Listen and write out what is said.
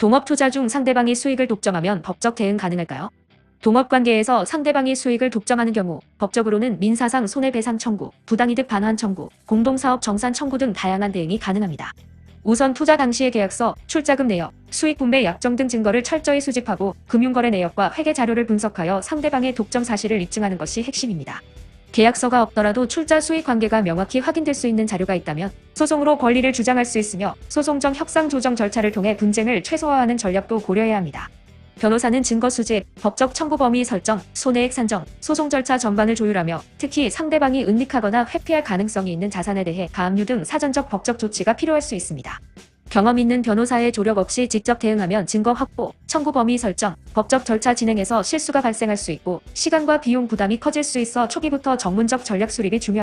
동업 투자 중 상대방이 수익을 독점하면 법적 대응 가능할까요? 동업 관계에서 상대방이 수익을 독점하는 경우 법적으로는 민사상 손해배상 청구, 부당이득 반환 청구, 공동사업 정산 청구 등 다양한 대응이 가능합니다. 우선 투자 당시의 계약서, 출자금 내역, 수익 분배 약정 등 증거를 철저히 수집하고 금융거래 내역과 회계 자료를 분석하여 상대방의 독점 사실을 입증하는 것이 핵심입니다. 계약서가 없더라도 출자 수익 관계가 명확히 확인될 수 있는 자료가 있다면 소송으로 권리를 주장할 수 있으며 소송 전 협상 조정 절차를 통해 분쟁을 최소화하는 전략도 고려해야 합니다. 변호사는 증거 수집, 법적 청구 범위 설정, 손해액 산정, 소송 절차 전반을 조율하며 특히 상대방이 은닉하거나 회피할 가능성이 있는 자산에 대해 가압류 등 사전적 법적 조치가 필요할 수 있습니다. 경험 있는 변호사의 조력 없이 직접 대응하면 증거 확보, 청구 범위 설정, 법적 절차 진행에서 실수가 발생할 수 있고 시간과 비용 부담이 커질 수 있어 초기부터 전문적 전략 수립이 중요.